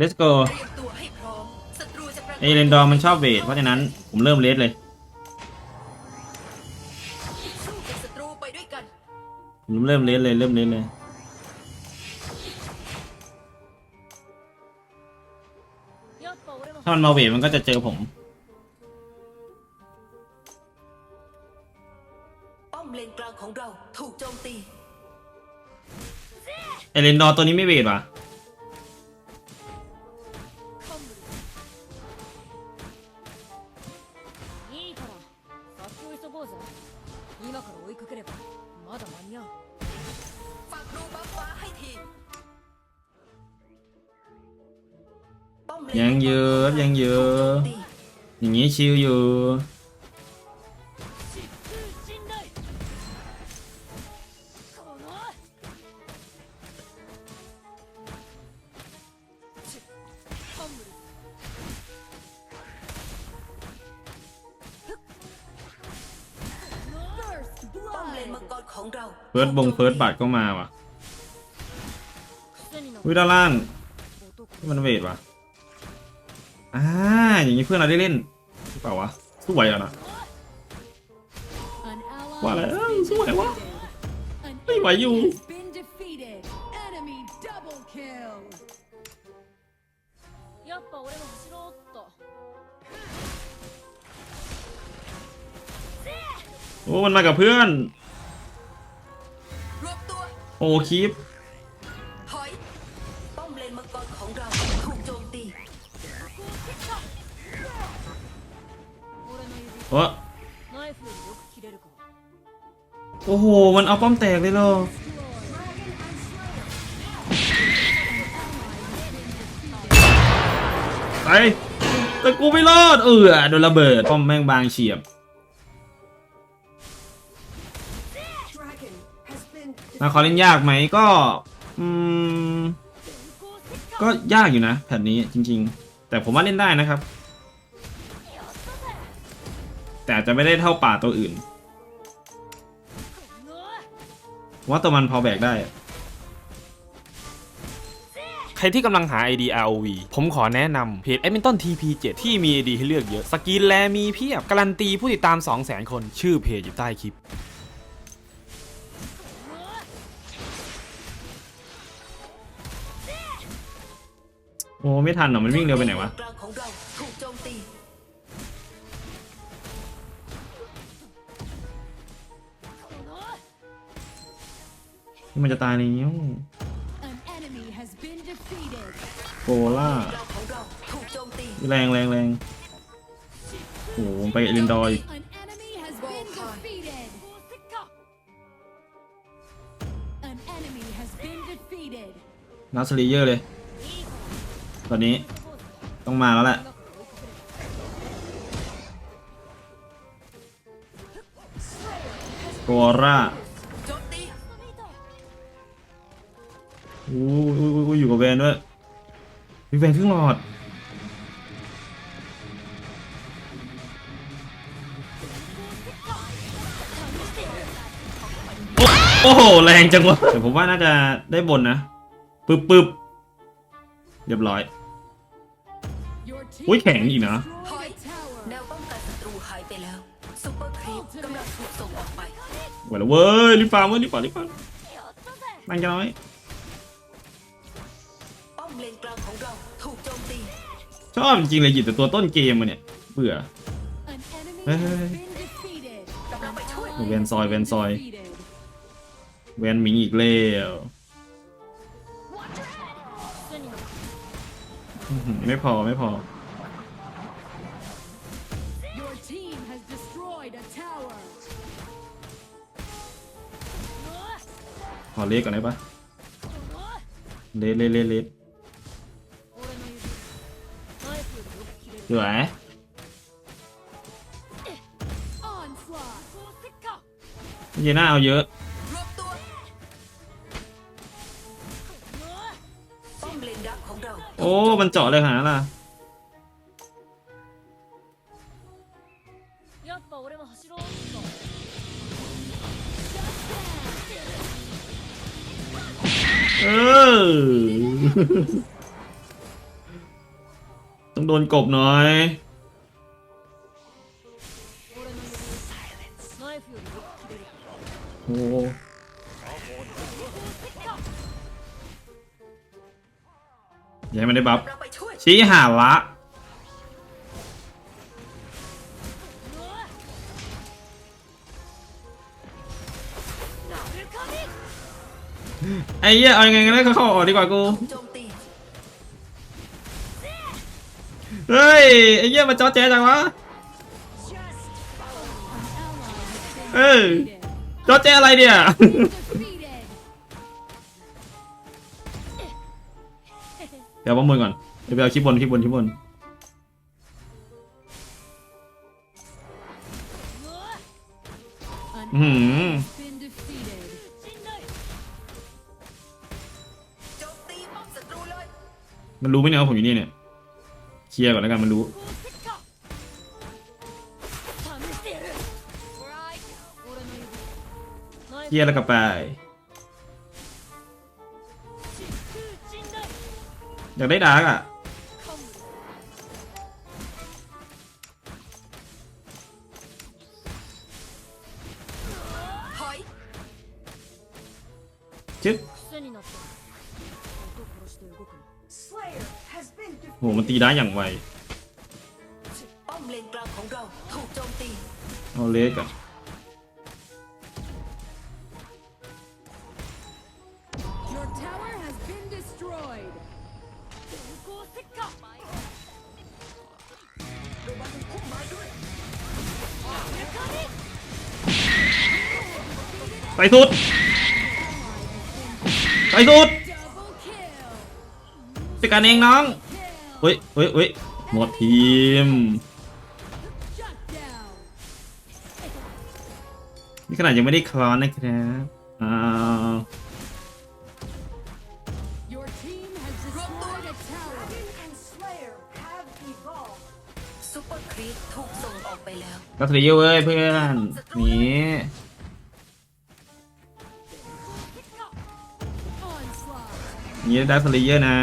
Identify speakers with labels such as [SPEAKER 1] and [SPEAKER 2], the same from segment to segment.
[SPEAKER 1] let's go
[SPEAKER 2] ไอ
[SPEAKER 1] เรนดอร์มันชอบเวทเพราะฉะนั้นผมเริ่มเลสเลยผมเริ่มเลสเลยเริ่มเลสเลยถ้ามันมาเวทมันก็จะเจอผม
[SPEAKER 2] ไอเร
[SPEAKER 1] นดอมตัวนี้ไม่เวทวะ
[SPEAKER 3] 今から追いかければまだ間に合う
[SPEAKER 2] ฝากรูบัฟฟ้าให้ทีป้อมเลน
[SPEAKER 1] ยังเยอะยังเยอะ
[SPEAKER 2] ถูกโจมตี
[SPEAKER 1] อย่างนี้ชิลอยู่
[SPEAKER 2] ของเรา
[SPEAKER 1] เฟิร์สบงเฟิร์สบัตก็มาว่ะวิด้านล่างมันเวทว่ะอ่าอย่างนี้เพื่อนเราได้เล่นหรืเปล่าวะสวยอะนะว่าอะ
[SPEAKER 4] ไร
[SPEAKER 1] สวยวะไม่ไหวอยู่โอ้มันมากับเพื่อน โอ้ค
[SPEAKER 2] ลิป้อโอ
[SPEAKER 3] อ
[SPEAKER 1] โอ้โห มันเอาป้อมแตกเลยเหรอไปแต่กูไม่รอด เออโดนระเบิดป้อมแม่งบางเฉียบ มาขอเล่นยากไหมก็อืมก็ยากอยู่นะแผ่นนี้จริง ๆ แต่ผมว่าเล่นได้นะครับ แต่จะไม่ได้เท่าป่าตัวอื่น ว่าตัวมันพอแบกได้
[SPEAKER 5] ใครที่กำลังหา ID ROV ผมขอแนะนำเพจ Edmonton TP7 ที่มี ID ให้เลือกเยอะ สกินแลมีเพียบ การันตีผู้ติดตาม 200,000 คน ชื่อเพจอยู่ใต้คลิป
[SPEAKER 1] โอ้ไม่ทันเหรอมันวิ่งเร็วไปไหนวะ
[SPEAKER 2] กลางของเราถูกโจมตี
[SPEAKER 1] นี่มันจะตายแล้ว
[SPEAKER 4] An enemy has been defeated.
[SPEAKER 1] โกล่า
[SPEAKER 2] กลางของเราถูกโจมตี
[SPEAKER 1] แรงแรงแรงโอ้โหไปเอลินดอย
[SPEAKER 4] An enemy has been defeated. An enemy has been defeated.
[SPEAKER 1] นัสลีเยอร์เลย ตอนนี้ต้องมาแล้วแหละโกล่าอู้อู้อู้อยู่กับแวนด้วยมีแวนครึ่งหลอดโอ้โห แรงจังวะแต่ผมว่าน่าจะได้บนนะปึ๊บปึ๊บ เรียบร้อย
[SPEAKER 4] Your team
[SPEAKER 1] อุ้ยแข็งอีกนะ
[SPEAKER 4] destroyed a tower.
[SPEAKER 2] แนวป้องกันศัตรูหายไปแล้วซุปเปอร์ครีปกำลังถูกส่งออกไป
[SPEAKER 1] ไหวแล้วเว้ยรีบฟาร์มเว้ยรีบฟาร์มรีบฟาร์มนั่งจะน้อย
[SPEAKER 2] ป้อมเลนกลางของเราถูกโจมตี
[SPEAKER 1] ชอบจริงๆเลยหยิบแต่ตัวต้นเกมมาเนี่ยเบื่อ
[SPEAKER 4] An enemy
[SPEAKER 1] Hey,
[SPEAKER 4] has
[SPEAKER 1] hey, hey.
[SPEAKER 4] been defeated.
[SPEAKER 2] กำลังไปช่วย
[SPEAKER 4] Ally
[SPEAKER 1] เวนซอยเวนซอย
[SPEAKER 4] defeated.
[SPEAKER 1] แวนหมิงอีกแล้ว ไม่พอไม่พอขอเลสก่อนได้ปะเลสเลสเลสเลหลือ
[SPEAKER 4] Onslaught.
[SPEAKER 1] น่าเอาเยอะ โอ้ มันเจาะเลยหาล่ะ เออ ต้องโดนกบหน่อย โอ้ อยังไม่ได้บัฟ
[SPEAKER 2] เราไปช่วย
[SPEAKER 1] ชี้หาละไอ้เหี้ยเอายังไงกันได้เข้าออกดีกว่ากู
[SPEAKER 2] โจมตี
[SPEAKER 1] เฮ้ยไอ้เหี้ยมาจอแจจังวะเออจอแจอะไรเนี่ย เดี๋ยวป้อมบนก่อนเดี๋ยวไปเอาคลิปบนคลิปบนคลิปบนอื
[SPEAKER 2] มมั
[SPEAKER 1] นรู้ไหมเนี่ยว่าผมอยู่นี่เนี่ยเคลียร์ก่อนแล้วกันมันรู้เคลียร์แล้วกลับไป อยากได้ดาร์กอะจึ๊บโหมันตีได้อย่างไว
[SPEAKER 2] เอา
[SPEAKER 1] เลสก่อน ไปสุด ไปสุดจัดการเองน้องเฮ้ยเฮ้ยเฮ้ยหมดทีม นี่ขนาดยังไม่ได้คลอนนะครับ อ้าว
[SPEAKER 2] ลักษณะเยอะ
[SPEAKER 1] เว้ยเพื่อนหนี
[SPEAKER 4] ห
[SPEAKER 1] นี่ได้สลีเยอะนะ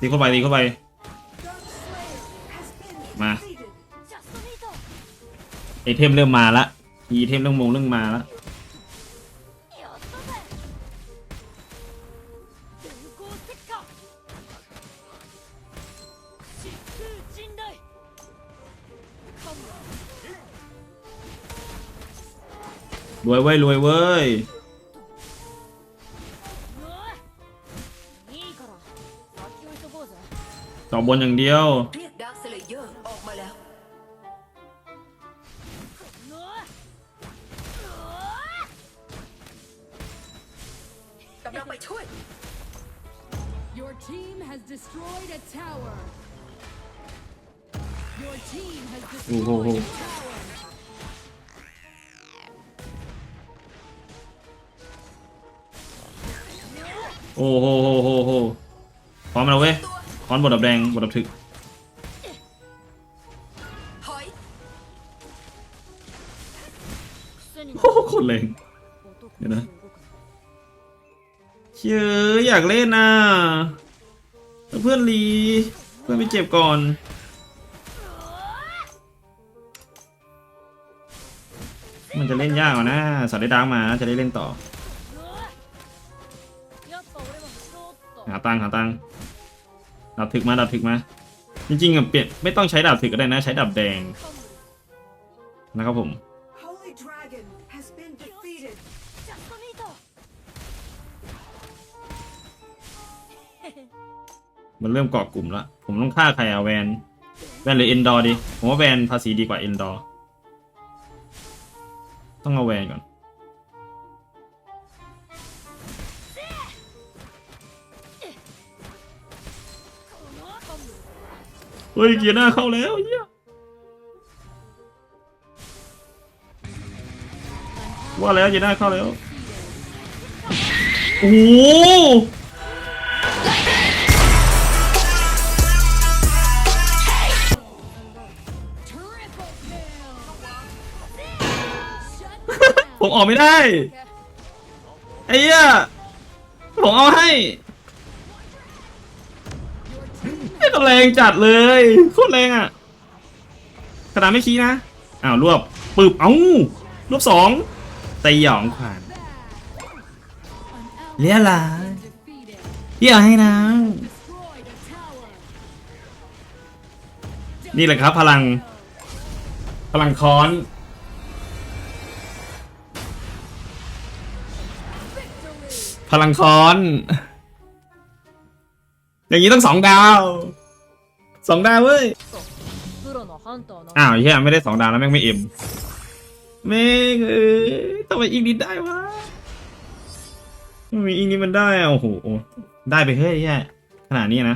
[SPEAKER 1] ตีเข้าไปตีเข้าไป มาไอเทมเริ่มมาละอีเทมเรื่องมงเรื่องมาละ รวยเว้ยรวยเว้ยต่อบนอย่างเดียว
[SPEAKER 2] เอ้วก
[SPEAKER 1] โอ้โหโหโหพร้อมแล้วเว้ยพร้อมบทดับแดงบทดับถึกโอ้หโคตรแรงเดี๋ยวนะเชื่ออยากเล่นนะเพื่อนรีเพื่อนไปเจ็บก่อนมันจะเล่นยากกว่านะสอดได้ดังมาจะได้เล่นต่อ หาตังหาตังดาบถึกมาดาบถึกมา จริงๆอะเปลี่ยนไม่ต้องใช้ดาบถึกก็ได้นะใช้ดาบแดงนะครับผมมันเริ่มเกาะกลุ่มแล้ว ผมต้องฆ่าใครอะแวน แวนหรือเอนดอร์ดี ผมว่าแวนภาษีดีกว่าเอนดอร์ ต้องเอาแวนก่อน เฮ้ยเกียร์หน้าเข้าแล้วเฮียว่าแล้วเกียร์หน้าเข้าแล้วโอ้ผมออกไม่ได้ไอ้เหี้ยผมเอาให้ ไอ้ตัวแรงจัดเลยโคตรแรงอะกระดานไม่ขี้นะอ้าวรวบปึบเอ้ารวบสองตีหยองขวานเลี้ยลา
[SPEAKER 4] ally defeated.
[SPEAKER 1] เลี้ยให้นะนี่แหละครับ พลัง พลังค้อน พลังค้อน อย่างนี้ต้องสองดาว สองดาวเว้ย
[SPEAKER 3] プロのハンターな
[SPEAKER 1] อ้าวเฮียไม่ได้สองดาวแล้วแม่งไม่เอ็มแม่งเอ้ยทำไมอีกนิดได้วะทำไมอีกนิดมันได้อะโอ้โห ได้ไปเฮ้ยเฮียขนาดนี้นะ